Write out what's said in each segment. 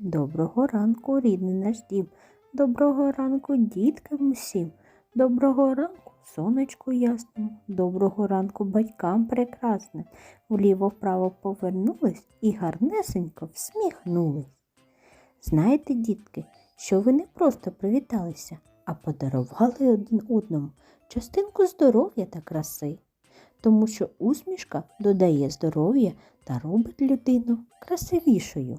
Доброго ранку, рідний наш дім. Доброго ранку, діткам усім. Доброго ранку, сонечку ясному. Доброго ранку батькам прекрасним. Вліво-вправо повернулись і гарнесенько всміхнулись. Знаєте, дітки, що ви не просто привіталися, а подарували один одному частинку здоров'я та краси. Тому що усмішка додає здоров'я та робить людину красивішою.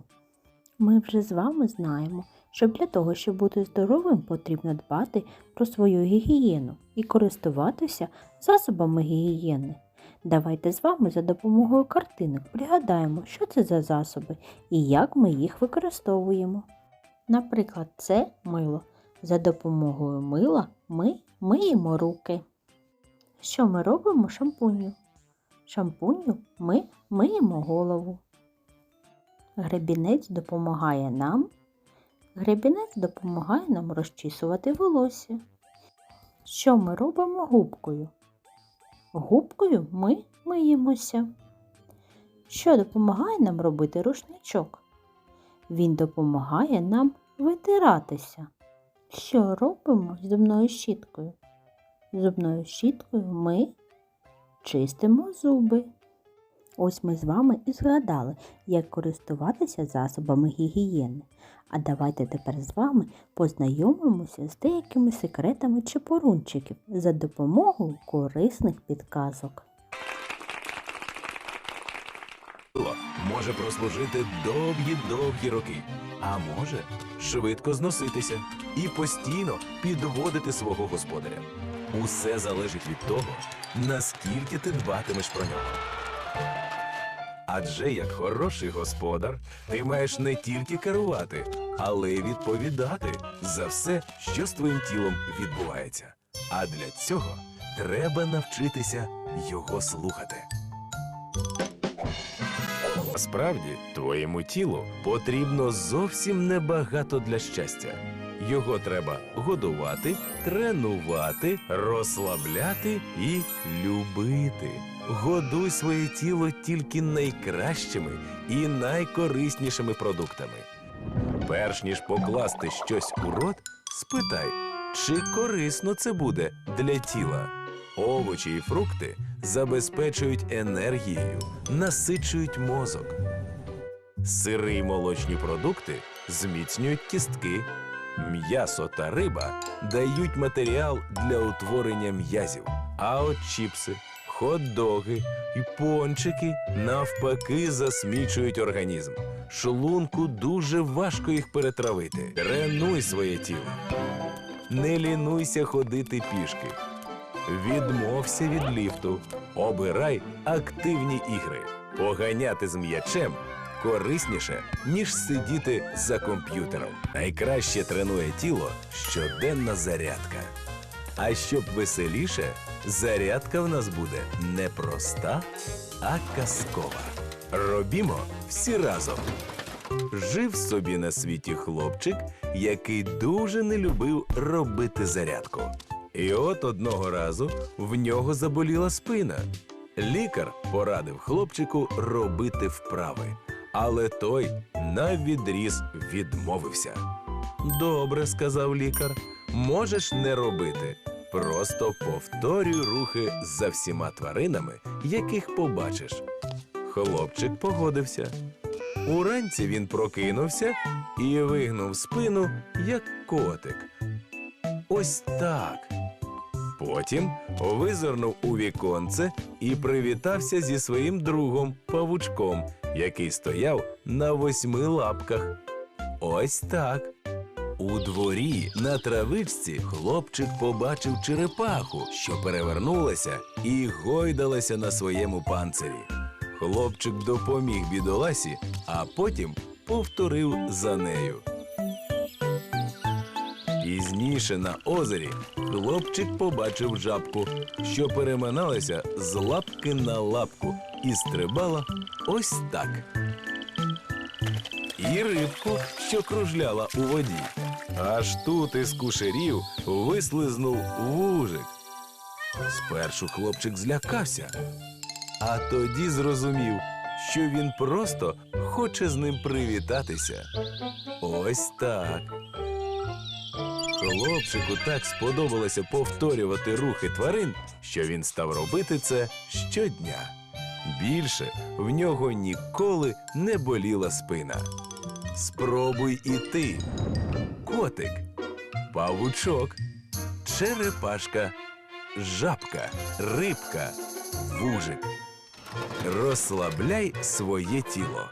Ми вже з вами знаємо, що для того, щоб бути здоровим, потрібно дбати про свою гігієну і користуватися засобами гігієни. Давайте з вами за допомогою картинок пригадаємо, що це за засоби і як ми їх використовуємо. Наприклад, це мило. За допомогою мила ми миємо руки. Що ми робимо шампунью? Шампунью ми миємо голову. Гребінець допомагає нам. Гребінець допомагає нам розчісувати волосся. Що ми робимо губкою? Губкою ми миємося. Що допомагає нам робити рушничок? Він допомагає нам витиратися. Що робимо з зубною щіткою? Зубною щіткою ми чистимо зуби. Ось ми з вами і згадали, як користуватися засобами гігієни. А давайте тепер з вами познайомимося з деякими секретами чепурунчиків за допомогою корисних підказок. Може прослужити довгі-довгі роки, а може швидко зноситися і постійно підводити свого господаря. Усе залежить від того, наскільки ти дбатимеш про нього. Адже як хороший господар, ти маєш не тільки керувати, але й відповідати за все, що з твоїм тілом відбувається. А для цього треба навчитися його слухати. Насправді, твоєму тілу потрібно зовсім небагато для щастя. Його треба годувати, тренувати, розслабляти і любити. Годуй своє тіло тільки найкращими і найкориснішими продуктами. Перш ніж покласти щось у рот, спитай, чи корисно це буде для тіла. Овочі і фрукти забезпечують енергією, насичують мозок. Сири й молочні продукти зміцнюють кістки. М'ясо та риба дають матеріал для утворення м'язів, а от чіпси, хот-доги і пончики навпаки засмічують організм. Шлунку дуже важко їх перетравити. Тренуй своє тіло. Не лінуйся ходити пішки. Відмовся від ліфту. Обирай активні ігри. Поганяти з м'ячем корисніше, ніж сидіти за комп'ютером. Найкраще тренує тіло щоденна зарядка. А щоб веселіше, зарядка в нас буде не проста, а казкова. Робімо всі разом. Жив собі на світі хлопчик, який дуже не любив робити зарядку. І от одного разу в нього заболіла спина. Лікар порадив хлопчику робити вправи, але той навідріз відмовився. Добре, сказав лікар, можеш не робити. Просто повторюй рухи за всіма тваринами, яких побачиш. Хлопчик погодився. Уранці він прокинувся і вигнув спину, як котик. Ось так. Потім визирнув у віконце і привітався зі своїм другом павучком, який стояв на восьми лапках. Ось так. У дворі на травичці хлопчик побачив черепаху, що перевернулася і гойдалася на своєму панцирі. Хлопчик допоміг бідоласі, а потім повторив за нею. Пізніше на озері хлопчик побачив жабку, що переминалася з лапки на лапку і стрибала ось так. І рибку, що кружляла у воді. Аж тут із кушерів вислизнув вужик. Спершу хлопчик злякався, а тоді зрозумів, що він просто хоче з ним привітатися. Ось так. Хлопчику так сподобалося повторювати рухи тварин, що він став робити це щодня. Більше в нього ніколи не боліла спина. Спробуй і ти. Котик, павучок, черепашка, жабка, рибка, вужик. Розслабляй своє тіло.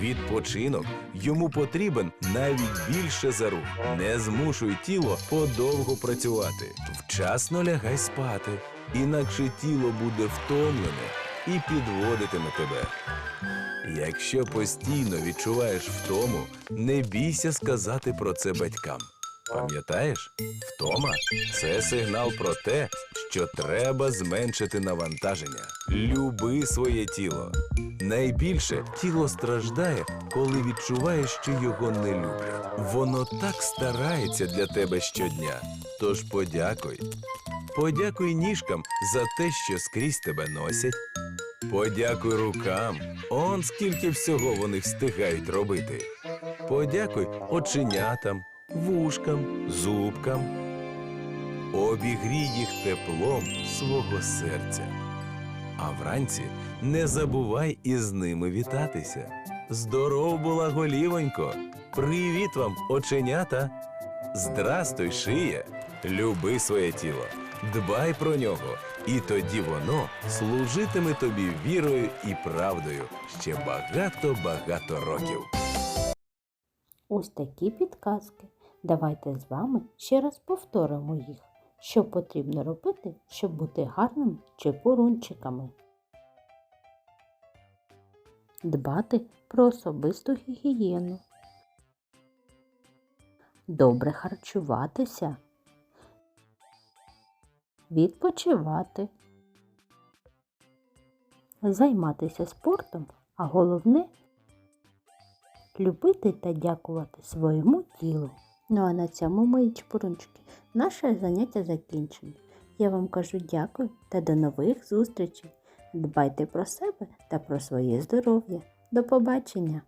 Відпочинок йому потрібен навіть більше за рух. Не змушуй тіло подовго працювати. Вчасно лягай спати, інакше тіло буде втомлене і підводитиме тебе. Якщо постійно відчуваєш втому, не бійся сказати про це батькам. Пам'ятаєш, втома це сигнал про те, що треба зменшити навантаження. Люби своє тіло. Найбільше тіло страждає, коли відчуває, що його не люблять. Воно так старається для тебе щодня. Тож подякуй. Подякуй ніжкам за те, що скрізь тебе носять. Подякуй рукам. Он скільки всього вони встигають робити. Подякуй оченятам, вушкам, зубкам. Обігрій їх теплом свого серця. А вранці не забувай із ними вітатися. Здоров була голівонько! Привіт вам, оченята! Здрастуй, шия! Люби своє тіло, дбай про нього, і тоді воно служитиме тобі вірою і правдою ще багато-багато років. Ось такі підказки. Давайте з вами ще раз повторимо їх. Що потрібно робити, щоб бути гарними чепурунчиками. Дбати про особисту гігієну. Добре харчуватися. Відпочивати. Займатися спортом, а головне любити та дякувати своєму тілу. Ну а на цьому, мої чпурунчики, наше заняття закінчено. Я вам кажу дякую та до нових зустрічей. Дбайте про себе та про своє здоров'я. До побачення!